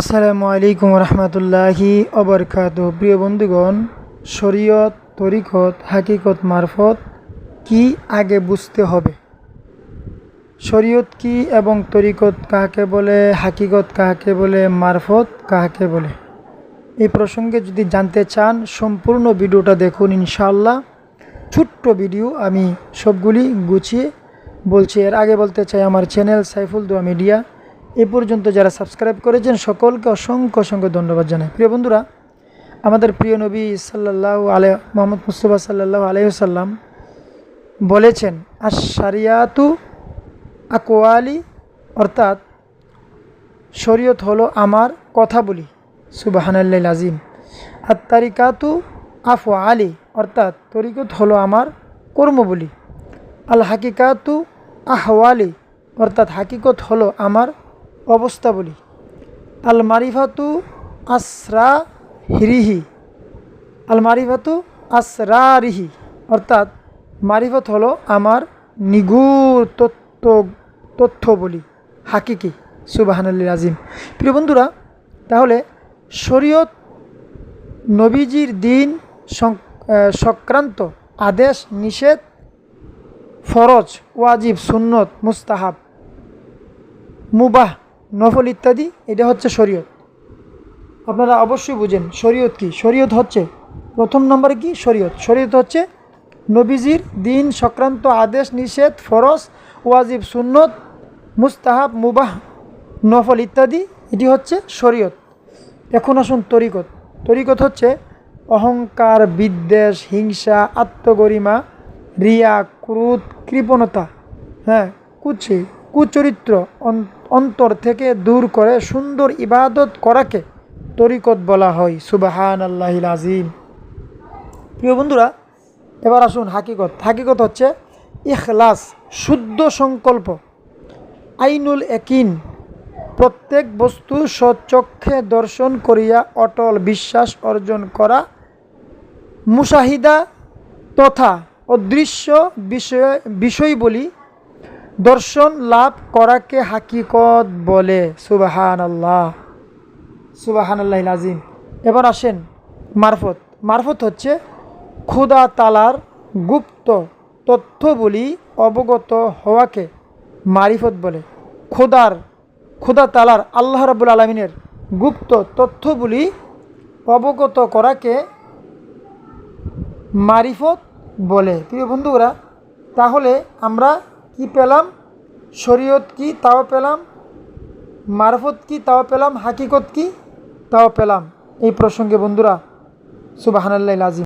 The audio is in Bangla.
আসসালামু আলাইকুম রহমতুল্লাহি অবরকাত প্রিয় বন্ধুগণ, শরীয়ত, তরিকত, হাকিকত, মারফত কি আগে বুঝতে হবে? শরীয়ত কি এবং তরিকত কাকে বলে, হাকিকত কাকে বলে, মারফত কাকে বলে? এই প্রসঙ্গে যদি জানতে চান, সম্পূর্ণ ভিডিওটা দেখুন ইনশাল্লাহ ছোট্ট ভিডিও, আমি সবগুলি গুছিয়ে বলছি। এর আগে বলতে চাই, আমার চ্যানেল সাইফুল দোয়া মিডিয়া। এ পর্যন্ত যারা সাবস্ক্রাইব করেছেন সকলকে অসংখ্য অসংখ্য ধন্যবাদ জানাই। প্রিয় বন্ধুরা, আমাদের প্রিয় নবী সাল্লাহ আলহ মোহাম্মদ মুস্তফা সাল্লাহ আলহিসাল্লাম বলেছেন আর সারিয়াতু আকোয়ালি অর্থাৎ শরীয়ত হলো আমার কথা বলি। সুবাহানাল্লাহ আজিম আর তারিকাতু আফ আলী অর্থাৎ তরিকত হলো আমার কর্ম বলি। আল হাকিকাতু আহওয়ালি, অর্থাৎ হাকিকত হলো আমার অবস্থা বলি। আল মারিফাতু আসরা হিরিহি। আল মারিফাতু আসরারিহি অর্থাৎ মারিফত হলো আমার নিগুড় তত্ত্ব, তথ্য বলি, হাকিকি সুবাহানুল্লিল আজিম প্রিয় বন্ধুরা, তাহলে শরীয়ত নবীজির দিন সংক্রান্ত আদেশ, নিষেধ, ফরজ, ওয়াজিব, সুন্নত, মুস্তাহাব, মুবাহ নফল ইত্যাদি, এটা হচ্ছে শরীয়ত। আপনারা অবশ্যই বুঝেন, শরীয়ত কি? শরীয়ত হচ্ছে, প্রথম নম্বরে কি? শরীয়ত। শরীয়ত হচ্ছে নবীজির দিন সংক্রান্ত আদেশ, নিষেধ, ফরজ, ওয়াজিব, সুন্নত, মুস্তাহাব, মুবাহ, নফল ইত্যাদি, এটি হচ্ছে শরীয়ত। এখন আসুন তরিকত। তরিকত হচ্ছে অহংকার, বিদ্বেষ, হিংসা, আত্মগরিমা, রিয়া, ক্রোধ, কৃপণতা। হ্যাঁ কুচি কুচরিত্র অন্তর থেকে দূর করে সুন্দর ইবাদত করাকে তরিকত বলা হয়। সুবাহান আল্লাহিল আজিম প্রিয় বন্ধুরা, এবার আসুন হাকিকত। হাকিকত হচ্ছে ইখলাস, শুদ্ধ সংকল্প। আইনুল একিন প্রত্যেক বস্তু সচক্ষে দর্শন করিয়া অটল বিশ্বাস অর্জন করা মুসাহিদা তথা অদৃশ্য বিষয় বিষয় বলি দর্শন লাভ করাকে হাকিকত বলে। সুবাহান আল্লাহ সুবাহান আল্লাহ আজিম এবার আসেন মারফত। মারফত হচ্ছে ক্ষুদা তালার গুপ্ত তথ্য বলি অবগত হওয়াকে মারিফত বলে। খোদার, খোদা তালার আল্লাহ রাবুল আলমিনের গুপ্ত তথ্যগুলি অবগত করাকে মারিফত বলে। প্রিয় বন্ধুরা, তাহলে আমরা কি পেলাম? শরীয়ত কি তাও পেলাম? মারফত কি তাও পেলাম? হাকিকত কি তাও পেলাম? এই প্রসঙ্গে বন্ধুরা, সুবাহানাল্লাহ আজিম